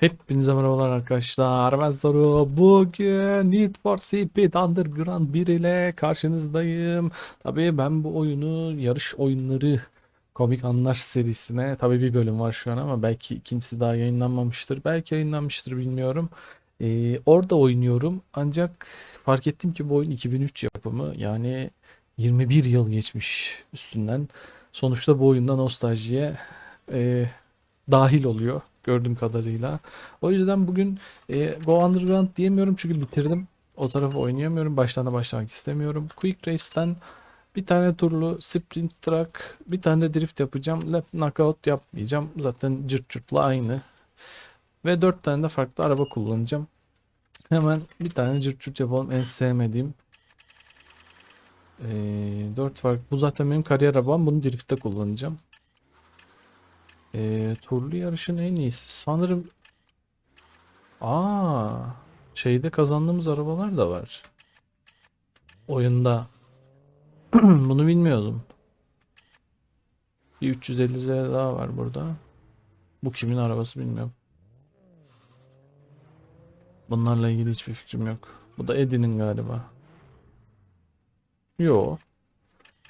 Hepinize merhabalar arkadaşlar. Ben Saru. Bugün Need for Speed Underground 1 ile karşınızdayım. Tabii ben bu oyunu yarış oyunları komik anlar serisine tabii bir bölüm var şu an ama belki ikincisi daha yayınlanmamıştır. Belki yayınlanmıştır bilmiyorum. Ee, orada oynuyorum ancak fark ettim ki bu oyun 2003 yapımı yani 21 yıl geçmiş üstünden. Sonuçta bu oyunda nostaljiye e, dahil oluyor gördüğüm kadarıyla. O yüzden bugün e, Go Underground diyemiyorum çünkü bitirdim. O tarafı oynayamıyorum. Baştan da başlamak istemiyorum. Quick Race'ten bir tane turlu sprint track, bir tane de drift yapacağım. Lap knockout yapmayacağım. Zaten cırt cırtla aynı. Ve dört tane de farklı araba kullanacağım. Hemen bir tane cırt cırt yapalım. En sevmediğim. E, dört farklı. Bu zaten benim kariyer arabam. Bunu driftte kullanacağım. E, turlu yarışın en iyisi. Sanırım Aa, şeyde kazandığımız arabalar da var. Oyunda. Bunu bilmiyordum. Bir 350Z daha var burada. Bu kimin arabası bilmiyorum. Bunlarla ilgili hiçbir fikrim yok. Bu da Eddie'nin galiba. Yo.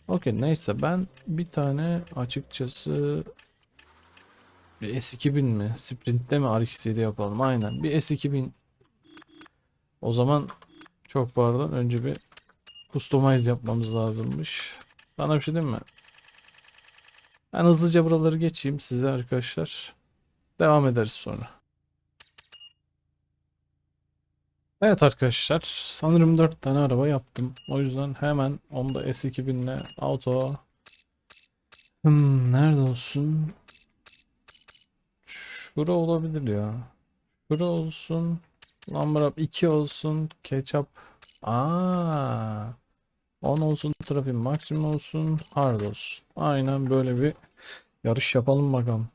Okey neyse ben bir tane açıkçası bir S2000 mi? Sprint'te mi RX-7 yapalım? Aynen. Bir S2000. O zaman çok pardon. Önce bir customize yapmamız lazımmış. Bana bir şey diyeyim mi? Ben hızlıca buraları geçeyim size arkadaşlar. Devam ederiz sonra. Evet arkadaşlar. Sanırım 4 tane araba yaptım. O yüzden hemen onu da S2000 ile auto. Hmm, nerede olsun? Şura olabilir ya. Şura olsun. Number 2 olsun. Ketchup. Aa. 10 olsun. Trafik maksimum olsun. Hard olsun. Aynen böyle bir yarış yapalım bakalım.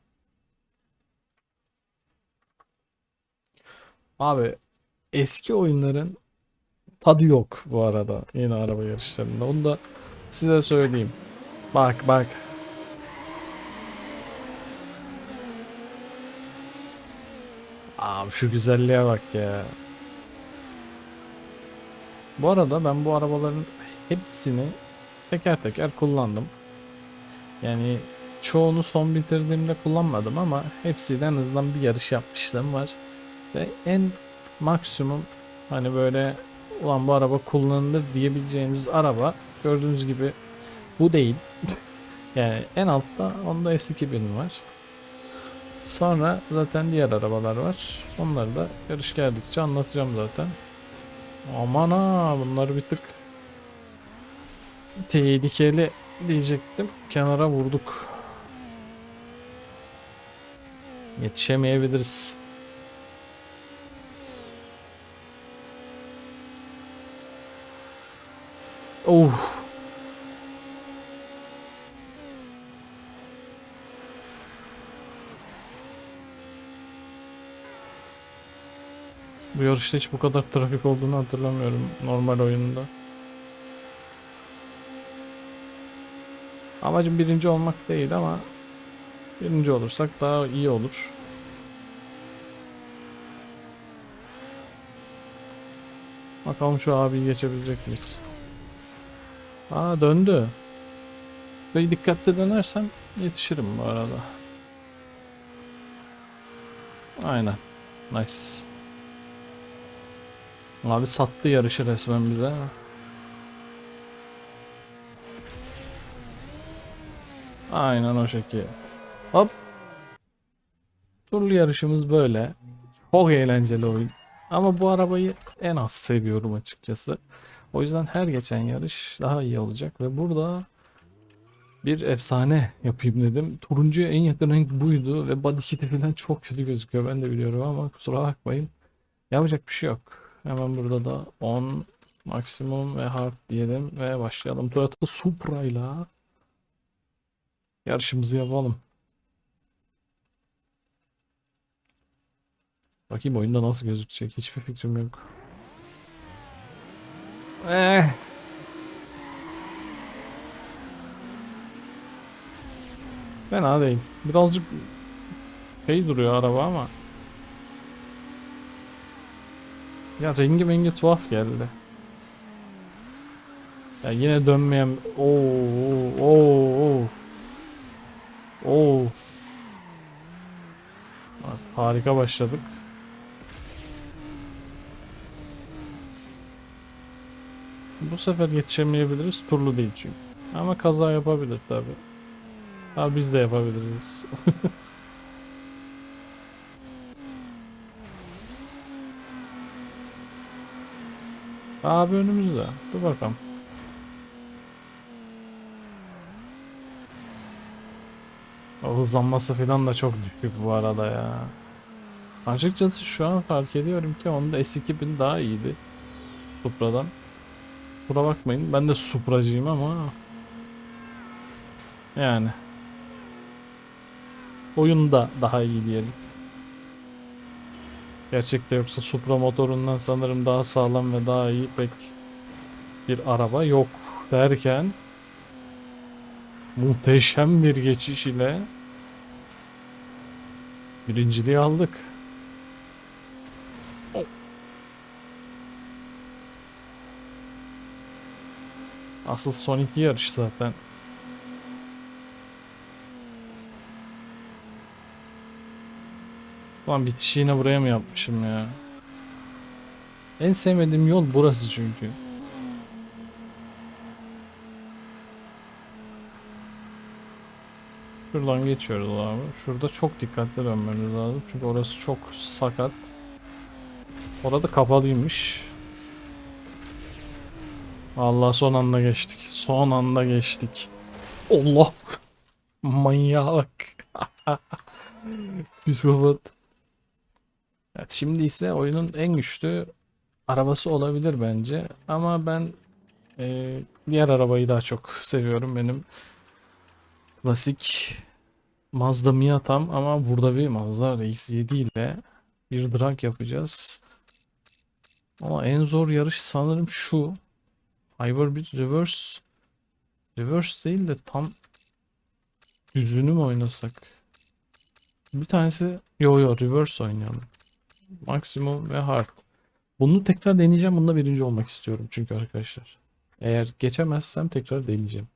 Abi eski oyunların tadı yok bu arada yeni araba yarışlarında. Onu da size söyleyeyim. Bak bak. Abi şu güzelliğe bak ya. Bu arada ben bu arabaların hepsini teker teker kullandım. Yani çoğunu son bitirdiğimde kullanmadım ama hepsiyle en azından bir yarış yapmışlığım var. Ve en maksimum hani böyle ulan bu araba kullanılır diyebileceğiniz araba gördüğünüz gibi bu değil. yani en altta onda S2000 var. Sonra zaten diğer arabalar var. Onları da yarış geldikçe anlatacağım zaten. Aman ha bunlar bir tık tehlikeli diyecektim. Kenara vurduk. Yetişemeyebiliriz. Oh. Bu yarışta hiç bu kadar trafik olduğunu hatırlamıyorum normal oyununda. Amacım birinci olmak değil ama birinci olursak daha iyi olur. Bakalım şu abiyi geçebilecek miyiz? Aa döndü. Böyle dikkatli dönersem yetişirim bu arada. Aynen. Nice. Abi sattı yarışı resmen bize. Aynen o şekil. Hop. Turlu yarışımız böyle. Çok eğlenceli oyun. Ama bu arabayı en az seviyorum açıkçası. O yüzden her geçen yarış daha iyi olacak ve burada bir efsane yapayım dedim. Turuncuya en yakın renk buydu ve body kit'i falan çok kötü gözüküyor ben de biliyorum ama kusura bakmayın. Yapacak bir şey yok. Hemen burada da 10 maksimum ve hard diyelim ve başlayalım. Toyota Supra ile yarışımızı yapalım. Bakayım oyunda nasıl gözükecek hiçbir fikrim yok. Eh. Fena değil. Birazcık şey duruyor araba ama Ya rengi mengi tuhaf geldi. Ya yine dönmeyen... Oo, oo, oo. Oo. Harika başladık. Bu sefer yetişemeyebiliriz. Turlu değil çünkü. Ama kaza yapabilir tabi. Ha biz de yapabiliriz. Abi önümüzde. Dur bakalım. O hızlanması falan da çok düşük bu arada ya. Açıkçası şu an fark ediyorum ki onda S2000 daha iyiydi. Supra'dan. Kusura bakmayın ben de Supra'cıyım ama yani oyunda daha iyi diyelim. Gerçekte yoksa Supra motorundan sanırım daha sağlam ve daha iyi pek bir araba yok derken muhteşem bir geçiş ile birinciliği aldık. Asıl son iki yarış zaten. Lan bitişi buraya mı yapmışım ya? En sevmediğim yol burası çünkü. Şuradan geçiyoruz abi. Şurada çok dikkatli dönmemiz lazım. Çünkü orası çok sakat. Orada kapalıymış. Allah son anda geçtik. Son anda geçtik. Allah. Manyağa bak. Psikopat. Evet, şimdi ise oyunun en güçlü arabası olabilir bence. Ama ben e, diğer arabayı daha çok seviyorum. Benim klasik Mazda Miatam ama burada bir Mazda RX-7 ile bir drag yapacağız. Ama en zor yarış sanırım şu. Hyper bir reverse reverse değil de tam düzünü mü oynasak? Bir tanesi yo yo reverse oynayalım. Maximum ve hard. Bunu tekrar deneyeceğim. Bunda birinci olmak istiyorum çünkü arkadaşlar. Eğer geçemezsem tekrar deneyeceğim.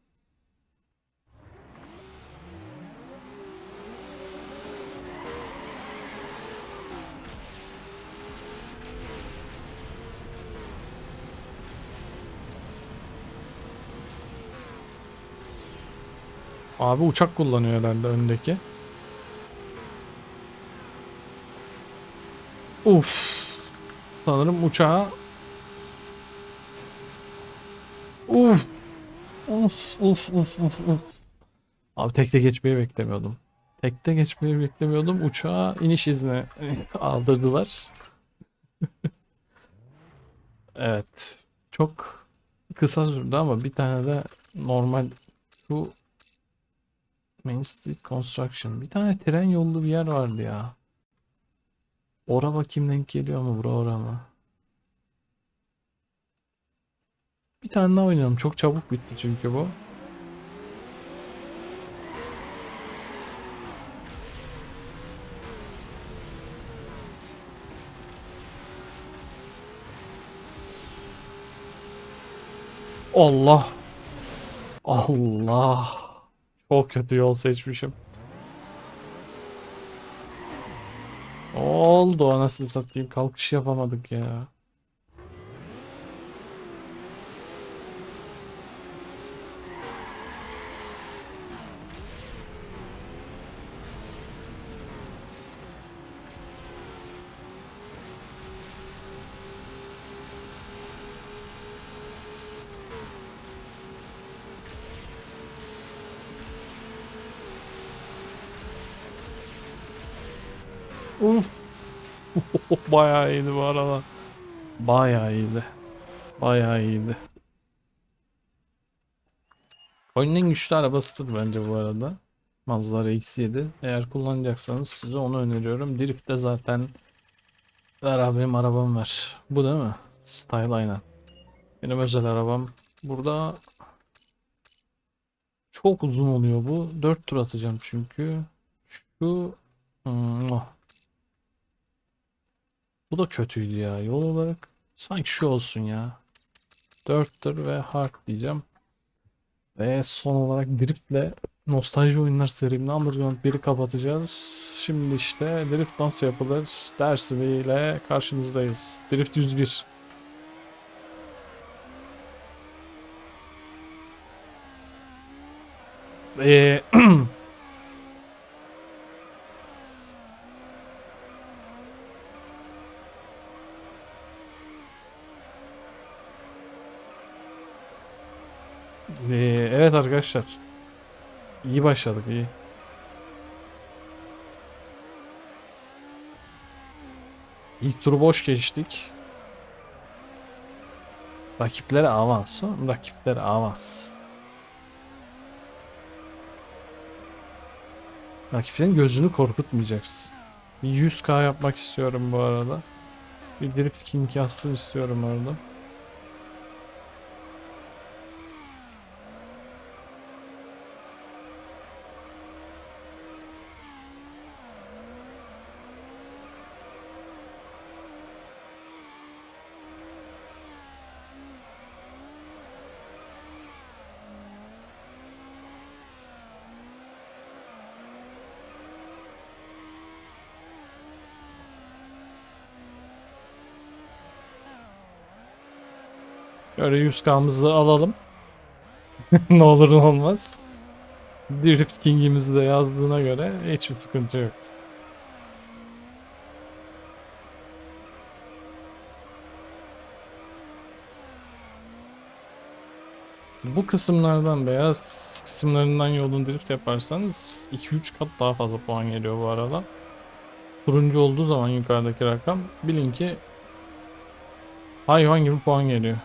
Abi uçak kullanıyor herhalde öndeki. Uf. Sanırım uçağa Uf. Uf uf uf uf uf. Abi tekte geçmeyi beklemiyordum. Tekte geçmeyi beklemiyordum. Uçağa iniş izni aldırdılar. Evet. Çok kısa sürdü ama bir tane de normal şu Main Street Construction. Bir tane tren yollu bir yer vardı ya. Ora bakayım denk geliyor mu bura ora mı? Bir tane daha oynayalım. Çok çabuk bitti çünkü bu. Allah. Allah. Çok kötü yol seçmişim. Oldu anasını satayım. Kalkış yapamadık ya. Uf. Bayağı iyiydi bu arada. Bayağı iyiydi. Bayağı iyiydi. Oyunun güçlü arabasıdır bence bu arada. Mazda RX-7. Eğer kullanacaksanız size onu öneriyorum. Drift'te zaten ver abi benim arabam var. Bu değil mi? Style aynen. Benim özel arabam. Burada çok uzun oluyor bu. 4 tur atacağım çünkü. Şu hmm, oh. Bu da kötüydü ya. Yol olarak sanki şu olsun ya. 4'tür ve hard diyeceğim. Ve son olarak Drift'le Nostalji Oyunlar serimini Underground 1'i kapatacağız. Şimdi işte Drift nasıl yapılır dersiyle karşınızdayız. Drift 101. Ee, Ee, evet arkadaşlar. İyi başladık iyi. İlk turu boş geçtik. Rakiplere avans. Rakiplere avans. Rakiplerin gözünü korkutmayacaksın. Bir 100k yapmak istiyorum bu arada. Bir Drift King yazsın istiyorum orada. Böyle 100k'mızı alalım. ne olur ne olmaz. Dirix King'imizi de yazdığına göre hiçbir sıkıntı yok. Bu kısımlardan beyaz kısımlarından yolun drift yaparsanız 2-3 kat daha fazla puan geliyor bu arada. Turuncu olduğu zaman yukarıdaki rakam bilin ki hayvan gibi puan geliyor.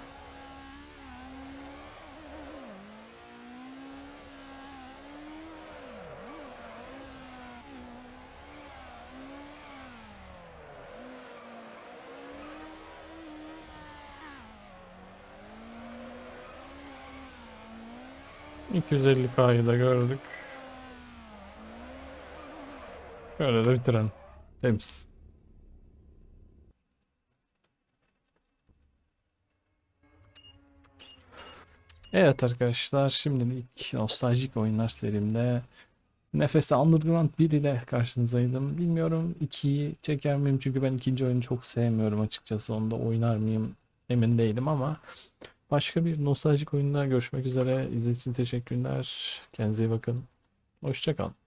...250K'yı da gördük. Böyle de bitirelim. Temiz. Evet arkadaşlar şimdilik nostaljik oyunlar serimde Nefes'te Underground 1 ile karşınızdaydım. Bilmiyorum 2'yi çeker miyim çünkü ben ikinci oyunu çok sevmiyorum açıkçası. Onu da oynar mıyım emin değilim ama başka bir nostaljik oyunda görüşmek üzere. İzlediğiniz için teşekkürler. Kendinize iyi bakın. Hoşçakalın.